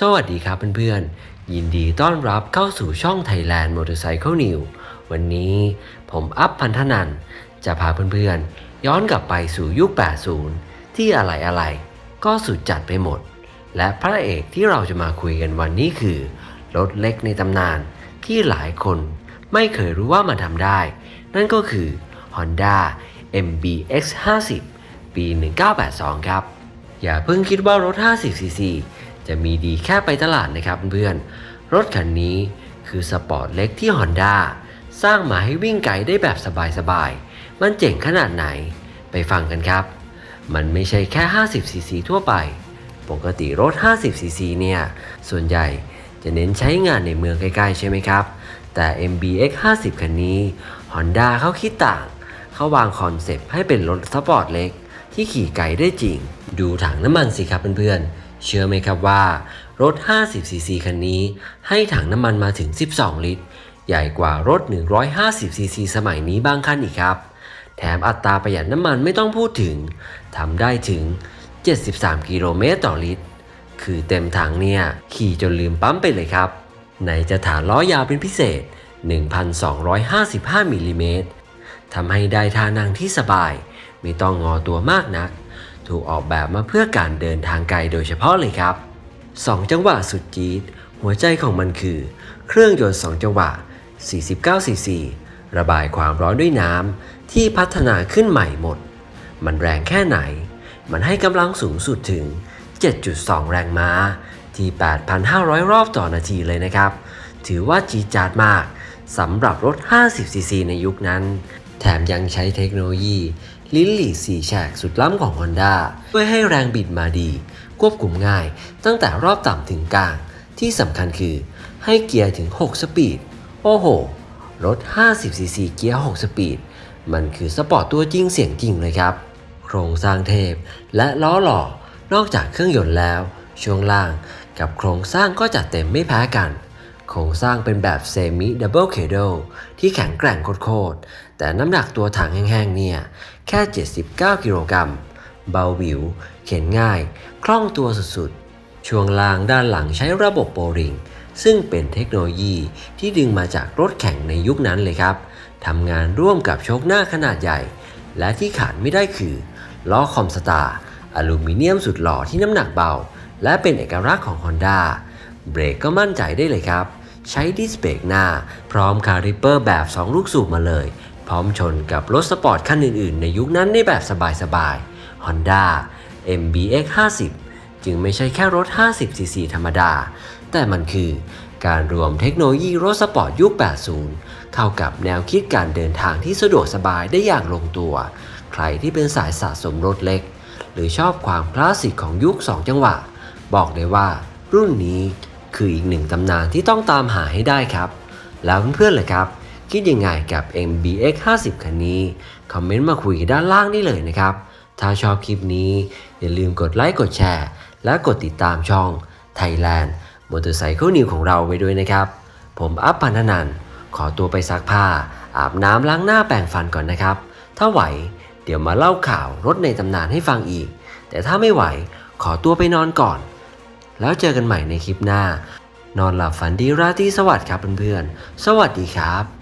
สวัสดีครับเพื่อนๆ ยินดีต้อนรับเข้าสู่ช่อง Thailand Motorcycle New วันนี้ผมอัพพันธนันจะพาเพื่อนๆ ย้อนกลับไปสู่ยุค 80 ที่อะไรอะไรๆก็สุดจัดไปหมด และพระเอกที่เราจะมาคุยกันวันนี้คือ รถเล็กในตำนานที่หลายคนไม่เคยรู้ว่ามันทำได้ นั่นก็คือ Honda MBX 50 ปี 1982 ครับ อย่าเพิ่งคิดว่ารถ 50cc จะมีดีแค่ไปตลาดนะครับเพื่อนๆ รถคันนี้คือสปอร์ตเล็กที่ Honda สร้างมาให้วิ่งไกลได้แบบสบายๆ มันเจ๋งขนาดไหนไปฟังกันครับ มันไม่ใช่แค่ 50cc ทั่วไป ปกติรถ 50cc เนี่ย ส่วนใหญ่จะเน้นใช้งานในเมืองใกล้ๆ ใช่ไหมครับ แต่ MBX 50 คันนี้ Honda เขาคิดต่าง เขาวางคอนเซปต์ให้เป็นรถสปอร์ตเล็กที่ขี่ไกลได้จริง ดูถังน้ำมันสิครับเพื่อนๆ เชื่อไหมครับว่า รถ 50cc คันนี้ ให้ถังน้ำมันมาถึง 12 ลิตร ใหญ่กว่ารถ 150cc สมัยนี้บางคันอีกครับ แถมอัตราประหยัดน้ำมันไม่ต้องพูดถึงทำได้ถึง 73 กิโลเมตรต่อลิตร คือเต็มถังเนี่ย ขี่จนลืมปั๊มไปเลยครับไหนจะฐานล้อยาวเป็นพิเศษ 1,255มิลลิเมตรทำให้ได้ท่านั่งที่สบาย ไม่ต้องงอตัวมากนัก ถูกออกแบบมาเพื่อการเดินทางไกลโดยเฉพาะเลยครับ 2 จังหวะสุดจี๊ดหัวใจของมันคือ เครื่องยนต์ 2 จังหวะ 49ซีซีระบายความร้อนด้วยน้ำที่พัฒนาขึ้นใหม่หมด มันแรงแค่ไหน มันให้กำลังสูงสุดถึง 7.2 แรงม้า ที่ 8,500 รอบต่อนาทีเลยนะครับ ถือว่าจีจาดมากสำหรับรถ 50cc ในยุคนั้น แถมยังใช้เทคโนโลยี ลิ้นหลีสีแฉกสุดล้ำของ Honda เพื่อให้แรงบิดมาดี ควบคุมง่าย ตั้งแต่รอบต่ำถึงกลาง ที่สำคัญคือให้เกียร์ถึง 6 สปีด โอ้โห รถ 50cc เกียร์ 6 สปีด มันคือสปอร์ตตัวจริงเสียงจริงเลยครับ โครงสร้างเทพ และล้อหล่อ นอกจากเครื่องยนต์แล้ว ช่วงล่างกับโครงสร้างก็จัดเต็มไม่แพ้กันโครงสร้างเป็นแบบเซมิดับเบิลเคดที่แข็งแกร่งโคตรแต่น้ำหนักตัวถังแห้งๆเนี่ย ค่ 79 กิโลกรัม เบาวิว เข็นง่าย คล่องตัวสุดๆ ช่วงล่างด้านหลังใช้ระบบโบริง ซึ่งเป็นเทคโนโลยีที่ดึงมาจากรถแข่งในยุคนั้นเลยครับ ทำงานร่วมกับโชคหน้าขนาดใหญ่ และที่ขาดไม่ได้คือล้อคอมสตาร์อลูมิเนียมสุดหล่อที่น้ำหนักเบา และเป็นเอกลักษณ์ของ Honda เบรกก็มั่นใจได้เลยครับ ใช้ดิสเบรกหน้า พร้อมคาริเปอร์แบบ 2 ลูกสูบมาเลย ร้อมชนกับรถสปอร์ตคันอื่นๆ ในยุคนั้นได้แบบสบาย ๆ Honda MBX 50 จึงไม่ใช่แค่รถ 50cc ธรรมดา แต่มันคือการรวมเทคโนโลยีรถสปอร์ตยุค 80 เข้ากับแนวคิดการเดินทางที่สะดวกสบายได้อย่างลงตัว ใครที่เป็นสายสะสมรถเล็ก หรือชอบความคลาสสิกของยุค 2 จังหวะ บอกเลยว่า รุ่นนี้คืออีกหนึ่งตำนานที่ต้องตามหาให้ได้ครับ แล้วเพื่อนๆเล่ะครับ คิดยังไงกับ MBX 50 คันนี้ คอมเมนต์มาคุยกันด้านล่างได้เลยนะครับ ถ้าชอบคลิปนี้ อย่าลืมกดไลค์กดแชร์ และกดติดตามช่อง Thailand Motorcycle New ของเราไว้ด้วยนะครับ ผมอัพพันนันขอตัวไปซักผ้า อาบน้ำล้างหน้าแปรงฟันก่อนนะครับ ถ้าไหวเดี๋ยวมาเล่าข่าวรถในตำนานให้ฟังอีก แต่ถ้าไม่ไหวขอตัวไปนอนก่อน แล้วเจอกันใหม่ในคลิปหน้า นอนหลับฝันดีราตรีสวัสดิ์ครับเพื่อนๆ สวัสดีครับ